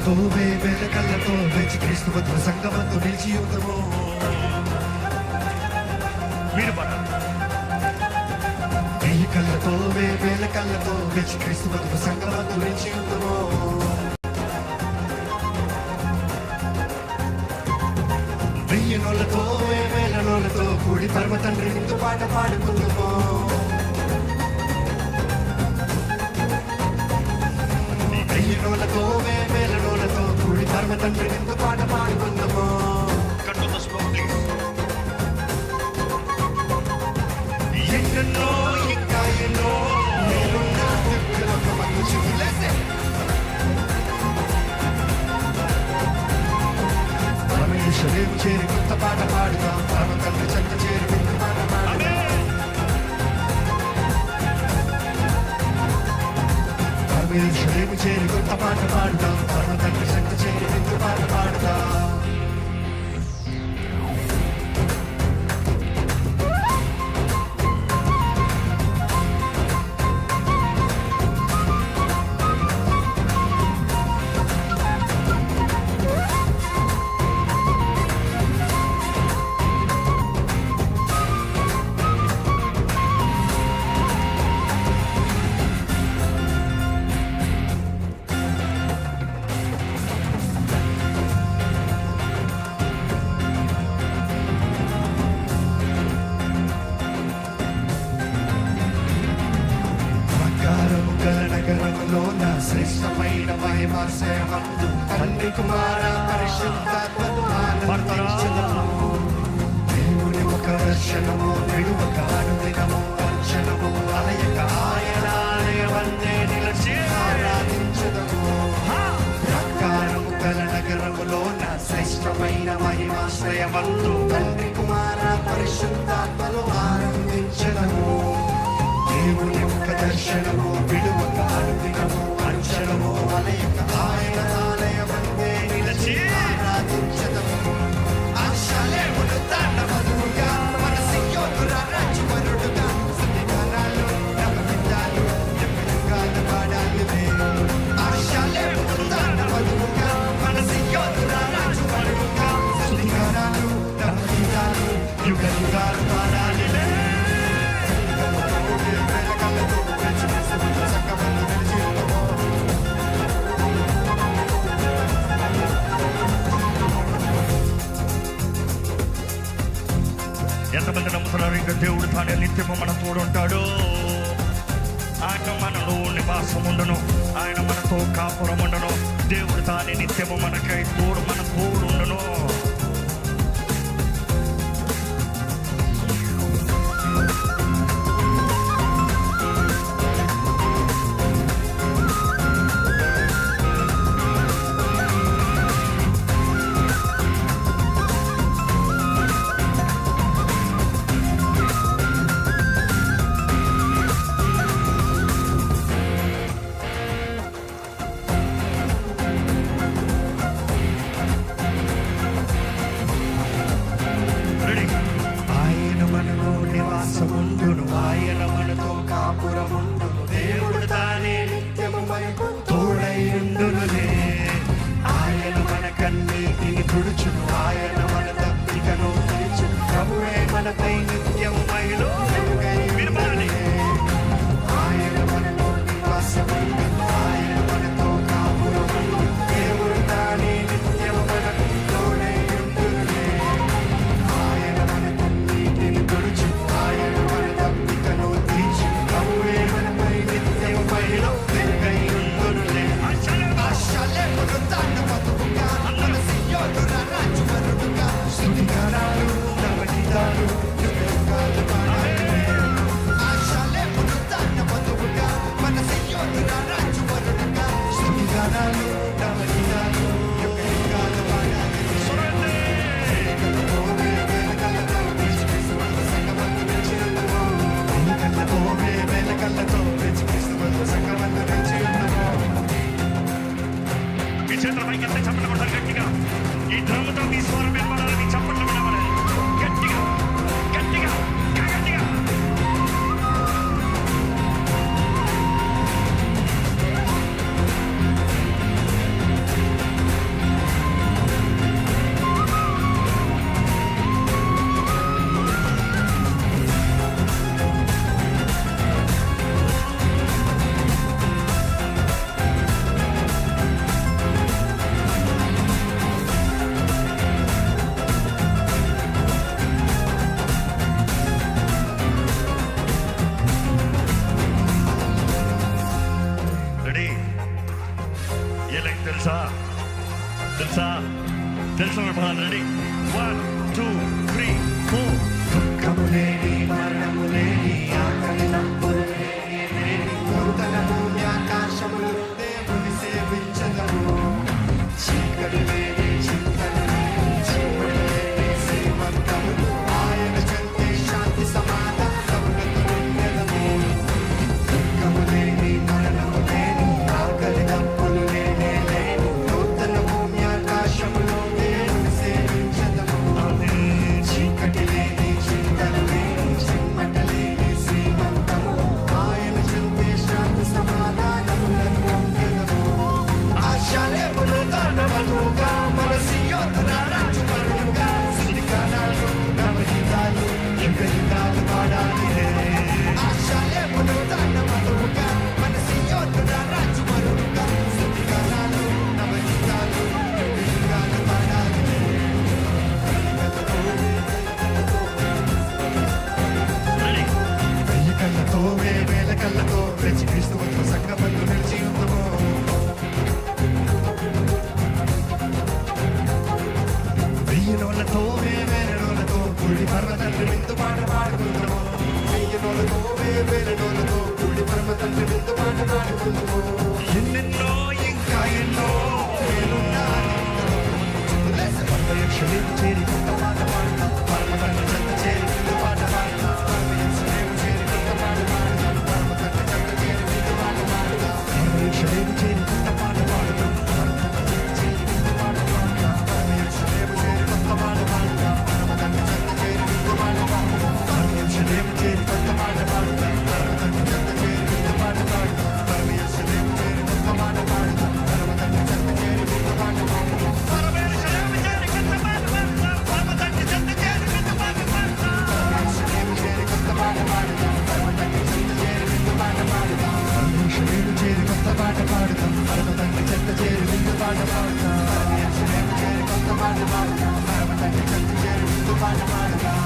కళ్ళతో వేద కళ్ళతో వేచి క్రీస్తు వద్ద సంగమంతో నిలిచి యుద్ధము మీరు పడాలి వెయ్యి కళ్ళతో వేల కళ్ళతో వేచి క్రీస్తు వద్ద సంగమంతో నిలిచి యుద్ధము వెయ్యి నోళ్ళతో వేల నోళ్ళతో కూడి పరమ తండ్రి నిందు పాట పాడుకుందాము కూడి పాట పాడుకుందాము కంట్రోల్ ద ఎన్నెన్నో ఇంకా ఎన్నో నేనున్న దిక్కులకు మందు చిగులేసే పరమేశ్వరేమి చేరి కొత్త పాట పాడుదాం. పరమ తండ్రి చెంత చేరి కొత్త పాట పాడుదాం చేరి కొత్త పాట పాడుదాం పరమ చేరి కొత్త పాట శ్రేష్టమైన మహిమ సేవందు తండ్రి కుమార పరిశుద్ధాత్మను దేవుని ఒక దర్శనము విడువక అనుదినము దర్శనము. అలయక ఆయన ఆలయమందే నిలిచి ఆరాధించుదము. బంగారము గల నగరములో నా శ్రేష్టమైన మహిమాశ్రయమందు తండ్రి కుమార పరిశుద్ధాత్మను ఆనందించదము. దేవుని ముఖ దర్శనము ఉన్నాడు దేవుడు తానే నిత్యము మన తోడుంటాడు. ఆయన మనలో నివాసం ఉండను ఆయన మనతో కాపురం ఉండను దేవుడు తానే నిత్యము మనకై తోడు మన తోడు చేతుల పైకి ఎత్తి చప్పట్లు కొడతారు గట్టిగా ఈ డ్రమ్ముతో మీ స్వరం వినపడాలని చప్పట్లు తెలుసా తెలుసా తెలుసు రెడీ వన్ టూ Şimdi పాట పాడుతాం మరొక తండ్రి చెత్త చేరు విందు పాట పాడుతాం కొత్త పాట పాడుతాం మరొక తండ్రి చెత్త చేరు విందు పాట పాడుతాం